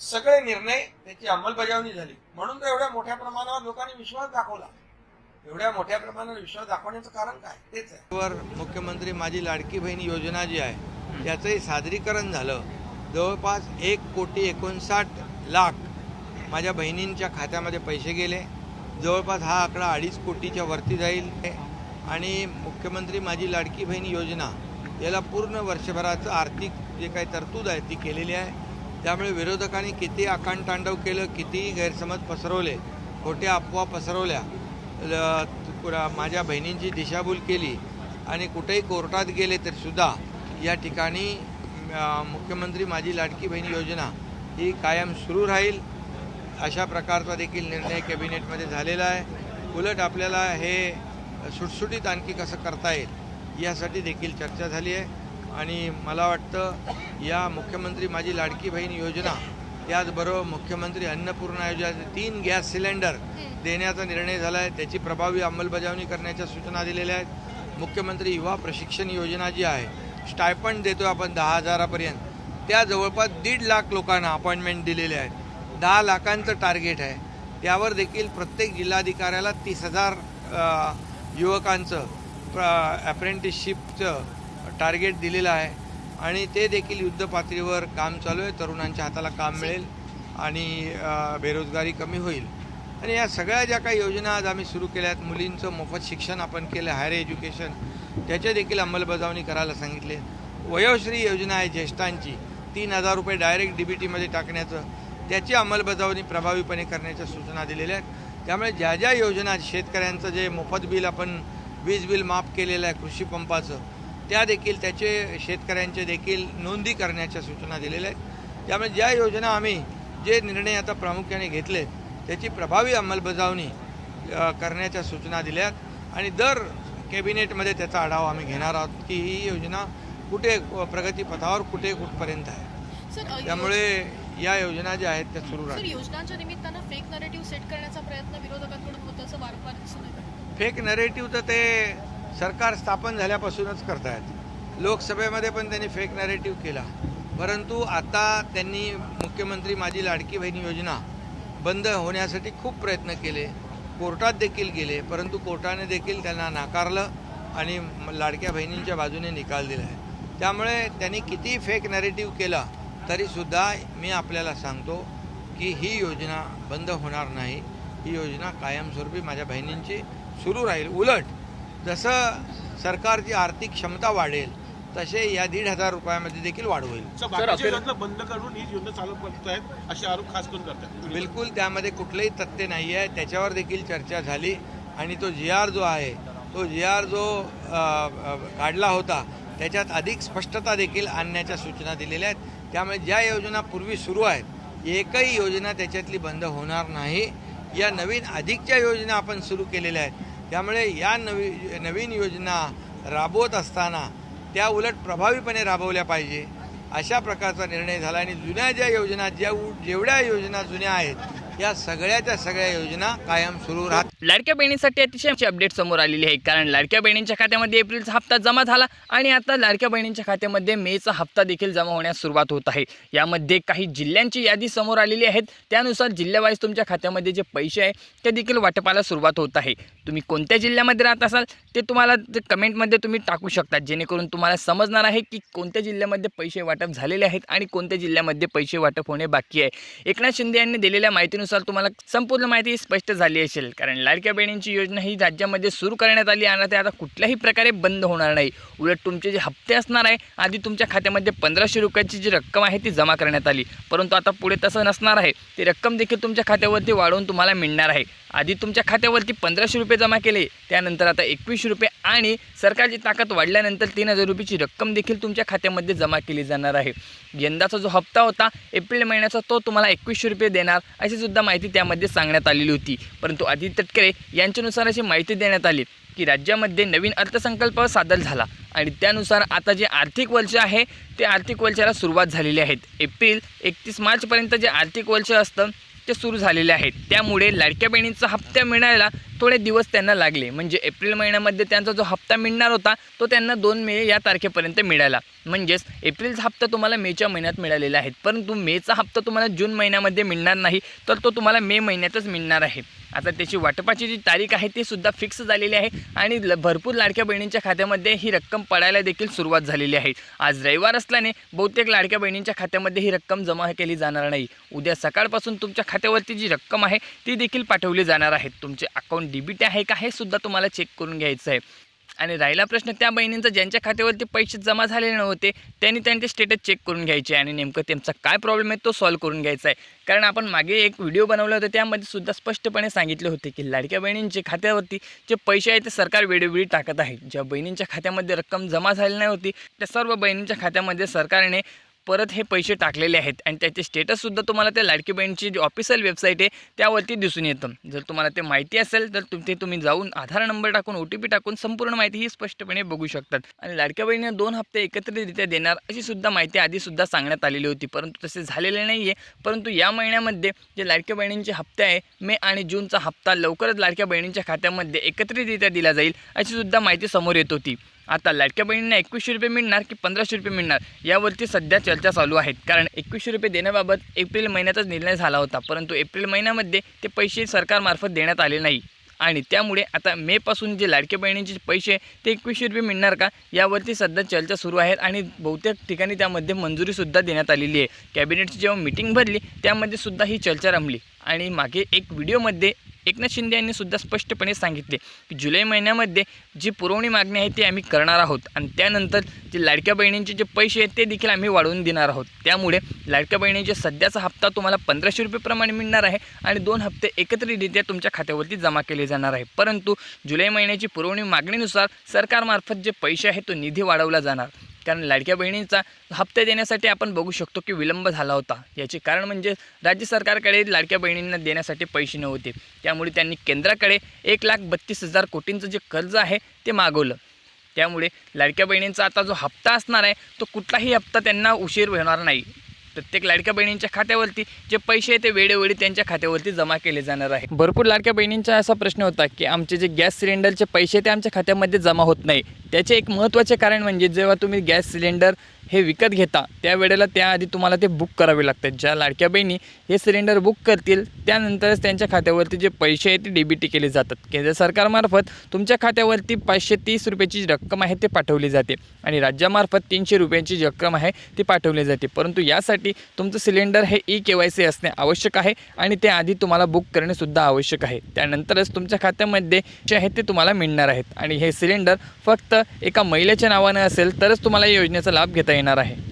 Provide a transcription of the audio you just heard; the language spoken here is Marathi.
सगळे निर्णय त्याची अंमलबजावणी झाली. म्हणून तर एवढ्या मोठ्या प्रमाणावर लोकांनी विश्वास दाखवला. एवढ्या मोठ्या प्रमाणावर विश्वास दाखवण्याचं कारण काय? तेच आहे. वर मुख्यमंत्री माझी लाडकी बहीण योजना जी आहे त्याचंही सादरीकरण झालं. जवळपास एक कोटी एकोणसाठ लाख माझ्या बहिणींच्या खात्यामध्ये पैसे गेले. जवळपास हा आकडा अडीच कोटीच्या वरती जाईल. आणि मुख्यमंत्री माझी लाडकी बहीण योजना याला पूर्ण वर्षभराचं आर्थिक जे काही तरतूद आहे ती केलेली आहे. त्यामुळे विरोधकांनी किती आकांडतांडव केलं किती गैरसमज पसरवले खोट्या अफवा पसरवल्या ल- माझ्या बहिणींची दिशाभूल केली आणि कुठेही कोर्टात गेले तर सुद्धा या ठिकाणी मुख्यमंत्री माझी लाडकी बहीण योजना ही कायम सुरू राहील. अशा प्रकारचा देखील निर्णय कॅबिनेटमध्ये झालेला आहे. उलट आपल्याला हे सुटसुटीत आणखी कसं करता येईल यासाठी देखील चर्चा झाली आहे. आणि मला वाटतं या मुख्यमंत्री माझी लाडकी बहीण योजना त्याचबरोबर मुख्यमंत्री अन्नपूर्णा योजना तीन गॅस सिलेंडर देण्याचा निर्णय झाला आहे. त्याची प्रभावी अंमलबजावणी करण्याच्या सूचना दिलेल्या आहेत. मुख्यमंत्री युवा प्रशिक्षण योजना जी आहे स्टायपंड देतो आपण दहा हजारापर्यंत. त्या जवळपास दीड लाख लोकांना अपॉइंटमेंट दिलेले आहेत. दहा लाखांचं टार्गेट आहे. त्यावर देखील प्रत्येक जिल्हाधिकाऱ्याला तीस हजार युवकांचं युवकांचं अप्रेंटिसशिपचं टार्गेट दिलेलं आहे. आणि ते देखील युद्ध पातळीवर काम चालू आहे. तरुणांच्या हाताला काम मिळेल आणि बेरोजगारी कमी होईल. आणि या सगळ्या ज्या काही योजना आज आम्ही सुरू केल्या आहेत मुलींचं मोफत शिक्षण आपण केलं हायर एज्युकेशन त्याच्या देखील अंमलबजावणी करायला सांगितले. वयोश्री योजना आहे ज्येष्ठांची. तीन हजार रुपये डायरेक्ट डी बी टीमध्ये टाकण्याचं. त्याची अंमलबजावणी प्रभावीपणे करण्याच्या सूचना दिलेल्या आहेत. त्यामुळे ज्या ज्या योजना शेतकऱ्यांचं जे मोफत बिल आपण वीज बिल माफ केलेलं आहे कृषी पंपाचं त्या देखील त्याचे शेतकऱ्यांचे देखील नोंदी करण्याच्या सूचना दिलेल्या आहेत. त्यामुळे ज्या योजना आम्ही जे निर्णय आता प्रामुख्याने घेतले त्याची प्रभावी अंमलबजावणी करण्याच्या सूचना दिल्यात आणि दर कॅबिनेटमध्ये त्याचा आढावा आम्ही घेणार आहोत की ही योजना कुठे प्रगतीपथावर कुठे कुठपर्यंत आहे. त्यामुळे या योजना ज्या आहेत त्या सुरू राहतील. योजनांच्या निमित्तानं फेक नरेटिव्ह सेट करण्याचा प्रयत्न विरोधकांकडून होत असं वारंवार फेक नरेटिव्ह तर ते सरकार स्थापन झाल्यापासूनच करतायत. लोकसभेमध्ये पण त्यांनी फेक नॅरेटिव्ह केला. परंतु आता त्यांनी मुख्यमंत्री माझी लाडकी बहीण योजना बंद होण्यासाठी खूप प्रयत्न केले. कोर्टात देखील गेले परंतु कोर्टाने देखील त्यांना नाकारलं आणि लाडक्या बहिणींच्या बाजूने निकाल दिला आहे त्यामुळे त्यांनी किती फेक नॅरेटिव्ह केला तरीसुद्धा मी आपल्याला सांगतो की ही योजना बंद होणार नाही. ही योजना कायमस्वरूपी माझ्या बहिणींची सुरू राहील. उलट जसं सरकारची आर्थिक क्षमता वाढेल तसे या दीड हजार रुपयामध्ये देखील वाढ होईल. बंद करून ही योजना चालू करत आहेत असे आरोप खास करून करतात बिलकुल त्यामध्ये कुठलंही तथ्य नाही आहे. त्याच्यावर देखील चर्चा झाली आणि तो जी आर जो आहे तो जी आर जो काढला होता त्याच्यात अधिक स्पष्टता देखील आणण्याच्या सूचना दिलेल्या आहेत. त्यामुळे ज्या योजना पूर्वी सुरू आहेत एकही योजना त्याच्यातली बंद होणार नाही. या नवीन अधिकच्या योजना आपण सुरू केलेल्या आहेत. त्यामुळे या नवी नवीन योजना राबवत असताना त्या उलट प्रभावीपणे राबवल्या पाहिजे. अशा प्रकारचा निर्णय झाला आणि जुन्या ज्या योजना ज्या जेवढ्या योजना जुन्या आहेत या सगळ्याच्या सगळ्या योजना कायम सुरू राहत. लाडक्या बहिणीसाठी अतिशय अपडेट समोर आलेली आहे. कारण लाडक्या बहिणींच्या खात्यामध्ये एप्रिलचा हप्ता जमा झाला आणि आता लाडक्या बहिणींच्या खात्यामध्ये मेचा हप्ता देखील जमा होण्यास सुरुवात होत आहे. यामध्ये काही जिल्ह्यांची यादी समोर आलेली आहेत. त्यानुसार जिल्ह्यावाईज तुमच्या खात्यामध्ये जे पैसे आहे ते देखील वाटपाला सुरुवात होत आहे. तुम्ही कोणत्या जिल्ह्यामध्ये राहत असाल ते तुम्हाला ते कमेंटमध्ये तुम्ही टाकू शकता. जेणेकरून तुम्हाला समजणार आहे की कोणत्या जिल्ह्यामध्ये पैसे वाटप झालेले आहेत आणि कोणत्या जिल्ह्यामध्ये पैसे वाटप होणे बाकी आहे. एकनाथ शिंदे यांनी दिलेल्या माहितीनुसार तुम्हाला संपूर्ण माहिती स्पष्ट झाली असेल. कारण लाडक्या बहिणींची योजना ही राज्यामध्ये सुरू करण्यात आली आणि ते आता कुठल्याही प्रकारे बंद होणार नाही. उलट तुमचे जे हप्ते असणार आहे आधी तुमच्या खात्यामध्ये पंधराशे रुपयाची जी रक्कम आहे ती जमा करण्यात आली. परंतु आता पुढे तसं नसणार आहे. ती रक्कम देखील तुमच्या खात्यावरती वाढवून तुम्हाला मिळणार आहे. आधी तुमच्या खात्यावरती पंधराशे रुपये जमा केले त्यानंतर आता एकवीसशे रुपये आणि सरकारची ताकद वाढल्यानंतर तीन हजार रुपयाची रक्कम देखील तुमच्या खात्यामध्ये जमा केली जाणार आहे. यंदाचा जो हप्ता होता एप्रिल महिन्याचा तो तुम्हाला एकवीसशे रुपये देणार. अशी सुद्धा सुद्धा माहिती त्यामध्ये सांगण्यात आलेली होती. परंतु आदित्य तटकरे यांच्यानुसार अशी माहिती देण्यात आली की राज्यामध्ये नवीन अर्थसंकल्प सादर झाला आणि त्यानुसार आता जे आर्थिक वर्ष आहे ते आर्थिक वर्षाला सुरुवात झालेली आहेत. एप्रिल एकतीस मार्चपर्यंत जे आर्थिक वर्ष असतं ते सुरू झालेले आहेत. त्यामुळे लाडक्या बहिणींचा हप्ता मिळायला थोडे दिवस त्यांना लागले. म्हणजे एप्रिल महिन्यामध्ये त्यांचा जो हप्ता मिळणार होता तो त्यांना दोन मे या तारखेपर्यंत मिळाला. म्हणजेच एप्रिलचा हप्ता तुम्हाला मेच्या महिन्यात मिळालेला आहे. परंतु मेचा हप्ता तुम्हाला जून महिन्यामध्ये मिळणार नाही तर तो तुम्हाला मे महिन्यातच मिळणार आहे. आता त्याची वाटपाची जी तारीख आहे ती सुद्धा फिक्स झालेली आहे आणि ल भरपूर लाडक्या बहिणींच्या खात्यामध्ये ही रक्कम पडायला देखील सुरुवात झालेली आहे. आज रविवार असल्याने बहुतेक लाडक्या बहिणींच्या खात्यामध्ये ही रक्कम जमा केली जाणार नाही. उद्या सकाळपासून तुमच्या खात्यावरती जी रक्कम आहे ती देखील पाठवली जाणार आहे. तुमचे अकाउंट डिबिट आहे का हे सुद्धा तुम्हाला चेक करून घ्यायचं आहे. आणि राहिला प्रश्न त्या बहिणींचा ज्यांच्या खात्यावरती पैसे जमा झालेले नव्हते त्यांनी त्यांचे स्टेटस चेक करून घ्यायचे आणि नेमकं त्यांचा काय प्रॉब्लेम आहे तो सॉल्व्ह करून घ्यायचा आहे. कारण आपण मागे एक व्हिडिओ बनवला होता त्यामध्ये सुद्धा स्पष्टपणे सांगितले होते की लाडक्या बहिणींच्या खात्यावरती जे पैसे आहेत ते सरकार वेळोवेळी टाकत आहे. ज्या बहिणींच्या खात्यामध्ये रक्कम जमा झाली नाही होती त्या सर्व बहिणींच्या खात्यामध्ये सरकारने परत हे पैसे टाकलेले आहेत. आणि त्याचे स्टेटससुद्धा तुम्हाला त्या लाडकी बहिणीची जी ऑफिशियल वेबसाईट आहे त्यावरती दिसून येतं. जर तुम्हाला ते माहिती असेल तर तुमचे तुम्ही जाऊन आधार नंबर टाकून ओ टी पी टाकून संपूर्ण माहिती ही स्पष्टपणे बघू शकतात. आणि लाडक्या बहिणीने दोन हप्ते एकत्रितरित्या देणार अशी सुद्धा माहिती आधीसुद्धा सांगण्यात आलेली होती. परंतु तसे झालेले नाही आहे परंतु या महिन्यामध्ये जे लाडक्या बहिणींचे हप्ते आहे मे आणि जूनचा हप्ता लवकरच लाडक्या बहिणींच्या खात्यामध्ये एकत्रितरित्या दिला जाईल अशी सुद्धा माहिती समोर येत होती. आता लाडक्या बहिणींना एकवीसशे रुपये मिळणार की पंधराशे रुपये मिळणार? यावरती सध्या चर्चा चालू आहेत. कारण एकवीसशे रुपये देण्याबाबत एप्रिल महिन्यातच निर्णय झाला होता. परंतु एप्रिल महिन्यामध्ये ते पैसे सरकारमार्फत देण्यात आले नाही. आणि त्यामुळे आता मेपासून जे लाडक्या बहिणींचे पैसे आहे, ते एकवीसशे रुपये मिळणार का? यावरती सध्या चर्चा सुरू आहेत आणि बहुतेक ठिकाणी त्यामध्ये मंजुरीसुद्धा देण्यात आलेली आहे. कॅबिनेटची जेव्हा मिटिंग भरली त्यामध्ये सुद्धा ही चर्चा रमली आणि मागे एक व्हिडिओमध्ये एकनाथ शिंदे यांनी सुद्धा स्पष्टपणे सांगितले की जुलै महिन्यामध्ये जी पुरवणी मागणी आहे ती आम्ही करणार आहोत. आणि त्यानंतर जे लाडक्या बहिणींचे जे पैसे आहेत ते देखील आम्ही वाढवून देणार आहोत. त्यामुळे लाडक्या बहिणीचे सध्याचा हप्ता तुम्हाला पंधराशे रुपयेप्रमाणे मिळणार आहे आणि दोन हप्ते एकत्रितरित्या तुमच्या खात्यावरती जमा केले जाणार आहे. परंतु जुलै महिन्याची पुरवणी मागणीनुसार सरकारमार्फत जे पैसे आहे तो निधी वाढवला जाणार. कारण लाडक्या बहिणींचा हप्ते देण्यासाठी आपण बघू शकतो की विलंब झाला होता. याचे कारण म्हणजे राज्य सरकारकडे लाडक्या बहिणींना देण्यासाठी पैसे नव्हते. त्यामुळे त्यांनी केंद्राकडे एक लाख बत्तीस हजार कोटींचं जे कर्ज आहे ते मागवलं. त्यामुळे लाडक्या बहिणींचा आता जो हप्ता असणार आहे तो कुठलाही हप्ता त्यांना उशीर होणार नाही. प्रत्येक लाडक्या बहिणींच्या खात्यावरती जे पैसे आहे ते वेळोवेळी त्यांच्या खात्यावरती जमा केले जाणार आहे. भरपूर लाडक्या बहिणींचा असा प्रश्न होता की आमचे जे गॅस सिलेंडरचे पैसे ते आमच्या खात्यामध्ये जमा होत नाही. त्याचे एक महत्त्वाचे कारण म्हणजे जेव्हा तुम्ही गॅस सिलेंडर हे विकत घेता त्यावेळेला त्याआधी तुम्हाला ते बुक करावे लागतात. ज्या लाडक्या बहिणी हे सिलेंडर बुक करतील त्यानंतरच त्यांच्या खात्यावरती जे पैसे आहेत ते डी बी टी केले जातात. केंद्र सरकारमार्फत तुमच्या खात्यावरती पाचशे तीस रुपयाची जी रक्कम आहे ते पाठवली जाते आणि राज्यामार्फत तीनशे रुपयांची जी रक्कम आहे ती पाठवली जाते. परंतु यासाठी तुमचं सिलेंडर हे ई के वाय सी असणे आवश्यक आहे आणि ते आधी तुम्हाला बुक करणेसुद्धा आवश्यक आहे. त्यानंतरच तुमच्या खात्यामध्ये जे आहे ते तुम्हाला मिळणार आहेत. आणि हे सिलेंडर फक्त एका महिलेच्या नावानं असेल तरच तुम्हाला या योजनेचा लाभ घेता येणार आहे.